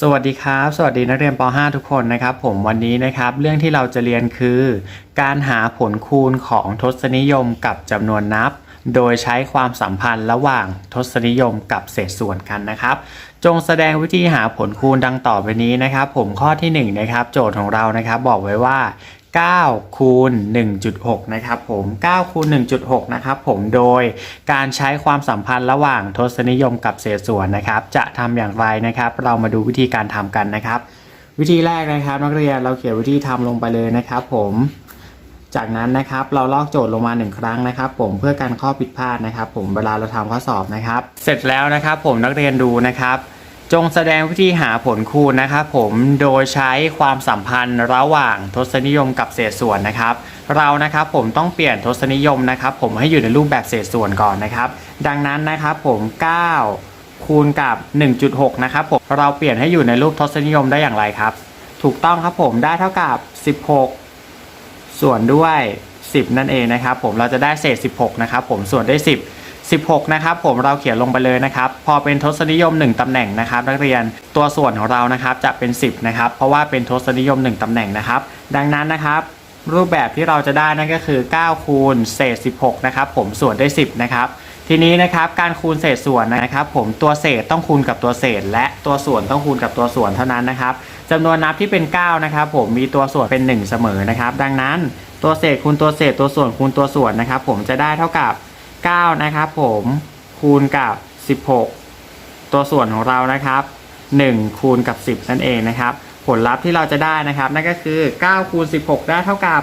สวัสดีครับ สวัสดีนักเรียนป .5 ทุกคนนะครับ ผมวันนี้นะครับ เรื่องที่เราจะเรียนคือ การหาผลคูณของทศนิยมกับจำนวนนับ โดยใช้ความสัมพันธ์ระหว่างทศนิยมกับเศษส่วนกันนะครับ จงแสดงวิธีหาผลคูณดังต่อไปนี้นะครับ ผมข้อที่1นะครับ โจทย์ของเรานะครับ บอกไว้ว่า 9คูณ1.6 นะครับผม9คูณ1.6 นะครับผมโดยการใช้ความสัมพันธ์ระหว่างทศนิยมกับเศษส่วนนะครับ จะทำอย่างไรนะครับ เรามาดูวิธีการทำกันนะครับ วิธีแรกนะครับ นักเรียนเราเขียนวิธีทำลงไปเลยนะครับ ผม จากนั้นนะครับเราลอกโจทย์ลงมาหนึ่งครั้งนะครับ ผมเพื่อการข้อผิดพลาดนะครับ ผมเวลาเราทำข้อสอบนะครับ เสร็จแล้วนะครับ ผมนักเรียนดูนะครับ จงแสดงวิธีหาผลคูณนะครับผมโดยใช้ความสัมพันธ์ระหว่างทศนิยมกับเศษส่วนนะครับ เรานะครับผมต้องเปลี่ยนทศนิยมนะครับ ผมให้อยู่ในรูปแบบเศษส่วนก่อนนะครับ ดังนั้นนะครับผม 9 คูณกับ 1.6 นะครับผมเราเปลี่ยนให้อยู่ในรูปทศนิยมได้อย่างไรครับ ถูกต้องครับผมได้เท่ากับ 16 ส่วนด้วย 10 นั่นเองนะครับ ผมเราจะได้เศษ 16 นะครับผมส่วนด้วย 10 16 นะครับผมเราเขียนลงไปเลยนะครับ พอเป็นทศนิยม 1 ตำแหน่งนะครับ นักเรียนตัวส่วนของเรานะครับจะเป็น 10 นะครับ เพราะว่าเป็นทศนิยม 1 ตำแหน่งนะครับ ดังนั้นนะครับ รูปแบบที่เราจะได้นั่นก็คือ 9 คูณเศษ 16 นะครับ ผมส่วนได้ 10 นะครับทีนี้นะครับการคูณเศษส่วนนะครับผมตัวเศษต้องคูณกับตัวเศษ และตัวส่วนต้องคูณกับตัวส่วนเท่านั้นนะครับจำนวนนับที่เป็น 9 นะครับ ผมมีตัวส่วนเป็น 1 เสมอนะครับ ดังนั้นตัวเศษคูณตัวเศษตัวส่วนคูณตัวส่วนนะครับ ผมจะได้เท่ากับ 9 นะครับผมคูณกับ 16 ตัวส่วนของเรานะครับ 1 คูณกับ 10 นั่นเองนะครับ ผลลัพธ์ที่เราจะได้นะครับ นั่นก็คือ 9 คูณ 16 ได้เท่ากับ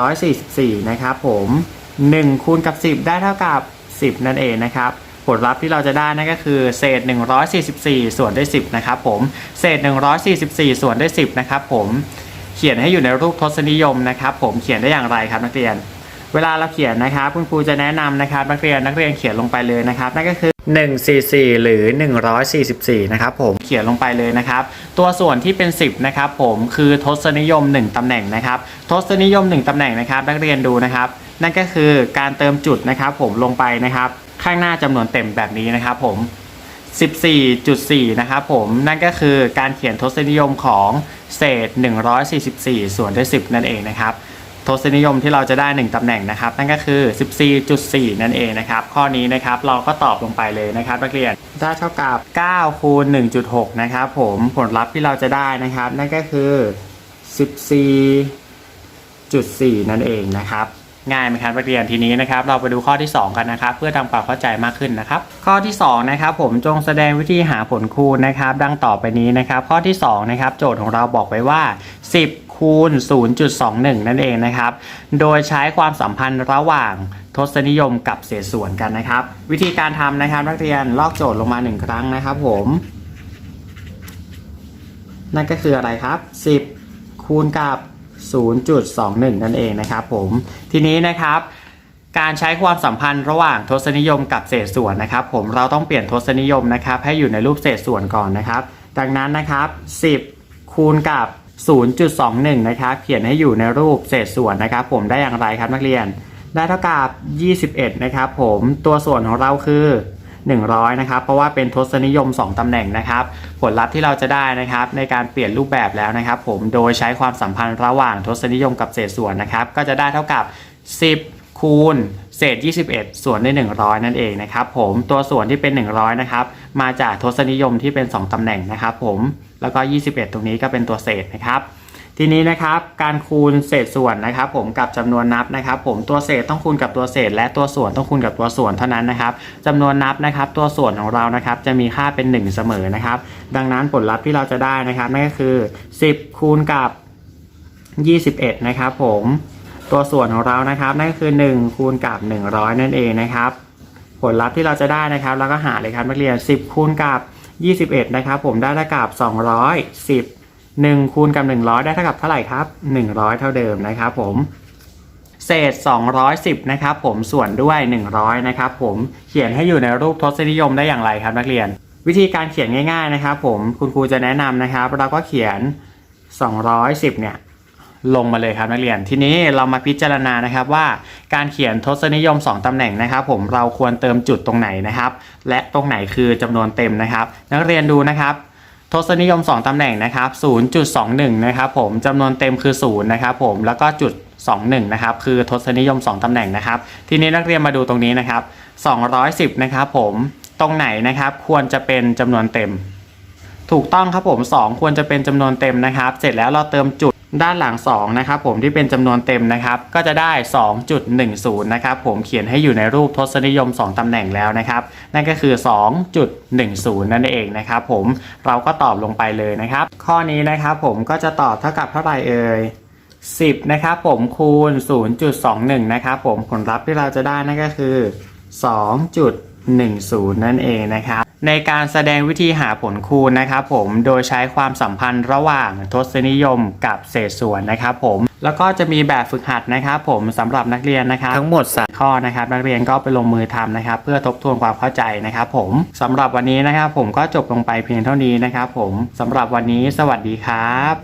144 นะครับผม1คูณกับ 10 ได้เท่ากับ 10 นั่นเองนะครับ ผลลัพธ์ที่เราจะได้นั่นก็คือ เศษ 144 ส่วนด้วย 10 นะครับผม เศษ 144 ส่วนด้วย 10 นะครับผม เขียนให้อยู่ในรูปทศนิยมนะครับ ผม เขียนได้อย่างไรครับนักเรียน เวลาเราเขียนนะครับ คุณครูจะแนะนำนะครับนักเรียนนักเรียนเขียนลงไปเลยนะครับนั่นก็คือ 144 หรือ 144 นะครับผมเขียนลงไปเลยนะครับ ตัวส่วนที่เป็น 10 นะครับผมคือทศนิยม 1ตำแหน่งนะครับ ทศนิยม 1ตำแหน่งนะครับ นักเรียนดูนะครับ นั่นก็คือการเติมจุดนะครับผมลงไปนะครับ ข้างหน้าจำนวนเต็มแบบนี้นะครับผม14.4 นะครับผมนั่นก็คือการเขียนทศนิยมของเศษ 144 ส่วนด้วย 10 นั่นเองนะครับ ทศนิยมที่เราจะได้ 1 ตำแหน่งนะครับ นั่นก็คือ 14.4 นั่นเองนะครับ ข้อนี้นะครับเราก็ตอบลงไปเลยนะครับนักเรียนได้เท่ากับ 9 คูณ 1.6 นะครับผมผลลัพธ์ที่เราจะได้นะครับ นั่นก็คือ 14.4 นั่นเองนะครับง่ายไหมครับนักเรียนทีนี้นะครับเราไปดูข้อที่ 2 กันนะครับ เพื่อทำความเข้าใจมากขึ้นนะครับ ข้อที่2นะครับผมจงแสดงวิธีหาผลคูณนะครับ ดังต่อไปนี้นะครับ ข้อที่2นะครับโจทย์ของเราบอกไว้ว่า 10 คูณ 0.21 นั่นเองนะครับ โดยใช้ความสัมพันธ์ระหว่างทศนิยมกับเศษส่วนกันนะครับ วิธีการทำนะครับนักเรียนลอกโจทย์ลงมา 1 ครั้งนะครับผม นั่นก็คืออะไรครับ 10 คูณกับ 0.21 นั่นเองนะครับผม ทีนี้นะครับการใช้ความสัมพันธ์ระหว่างทศนิยมกับเศษส่วนนะครับ ผมเราต้องเปลี่ยนทศนิยมนะครับ ให้อยู่ในรูปเศษส่วนก่อนนะครับ ดังนั้นนะครับ 10 คูณกับ 0.21 นะครับ เขียนให้อยู่ในรูปเศษส่วนนะครับ ผมได้อย่างไรครับนักเรียน ได้เท่ากับ 21 นะครับ ผมตัวส่วนของเราคือ 100 นะครับ เพราะว่าเป็นทศนิยม 2 ตำแหน่งนะครับ ผลลัพธ์ที่เราจะได้นะครับ ในการเปลี่ยนรูปแบบแล้วนะครับ ผมโดยใช้ความสัมพันธ์ระหว่างทศนิยมกับเศษส่วนนะครับ ก็จะได้เท่ากับ 10 คูณเศษ 21 ส่วนด้วย100 นั่นเองนะครับผมตัวส่วนที่เป็น 100นะครับมาจากทศนิยมที่เป็น 2ตำแหน่งนะครับผมแล้วก็ 21 ตรงนี้ก็เป็นตัวเศษนะครับ ทีนี้นะครับการคูณเศษส่วนนะครับ ผมกับจำนวนนับนะครับ ผมตัวเศษต้องคูณกับตัวเศษ และตัวส่วนต้องคูณกับตัวส่วนเท่านั้นนะครับจำนวนนับนะครับ ตัวส่วนของเรานะครับจะมีค่าเป็น 1 เสมอนะครับ ดังนั้นผลลัพธ์ที่เราจะได้นะครับนั่นก็คือ 10 คูณกับ 21 นะครับ ผม ตัวส่วนของเรานะครับ นั่นก็คือ1คูณกับ 100 นั่นเองนะครับ ผลลัพธ์ที่เราจะได้นะครับเราก็หาเลยครับนักเรียน 10 คูณกับ 21 นะครับ ผมได้เท่ากับ 210 1คูณกับ 100 ได้เท่ากับเท่าไหร่ครับ 100 เท่าเดิมนะครับ ผมเศษ 210 นะครับผมส่วนด้วย 100 นะครับผมเขียนให้อยู่ในรูปทศนิยมได้อย่างไรครับนักเรียน วิธีการเขียนง่าย ๆนะครับ ผมคุณครูจะแนะนำนะครับ เราก็เขียน 210 เนี่ย ลงมาเลยครับนักเรียนทีนี้เรามาพิจารณานะครับว่าการเขียนทศนิยม 2ตำแหน่งนะครับ ผมเราควรเติมจุดตรงไหนนะครับ และตรงไหนคือจำนวนเต็มนะครับ นักเรียนดูนะครับททศนิยม 2 ตำแหน่งนะครับ 0.21 นะครับผมจำนวนเต็มคือ 0 นะครับผม แล้วก็จุด 21 นะครับ คือทศนิยม 2 ตำแหน่งนะครับ ทีนี้นักเรียนมาดูตรงนี้นะครับ 210 นะครับผม ตรงไหนนะครับ ควรจะเป็นจำนวนเต็ม ถูกต้องครับผม 2 ควรจะเป็นจำนวนเต็มนะครับ เสร็จแล้วเราเติมจุด ด้านหลัง2นะครับผมที่เป็นจำนวนเต็มนะครับก็จะได้ 2.10 นะครับผมเขียนให้อยู่ในรูปทศนิยม 2ตำแหน่งแล้วนะครับนั่นก็คือ 2.10 นั่นเองนะครับผมเราก็ตอบลงไปเลยนะครับ ข้อนี้นะครับผมก็จะตอบเท่ากับเท่าไหร่เอ่ย10นะครับผมคูณ 0.21 นะครับผมผลลัพธ์ที่เราจะได้นั่นก็คือ 2.10 นั่นเองนะครับ ในการแสดงวิธีหาผลคูณนะครับผมโดยใช้ความสัมพันธ์ระหว่างทศนิยมกับเศษส่วนนะครับผมแล้วก็จะมีแบบฝึกหัดนะครับผมสำหรับนักเรียนนะครับทั้งหมด3ข้อนะครับนักเรียนก็ไปลงมือทำนะครับ เพื่อทบทวนความเข้าใจนะครับ ผมสำหรับวันนี้นะครับผมก็จบลงไปเพียงเท่านี้นะครับ ผมสำหรับวันนี้สวัสดีครับ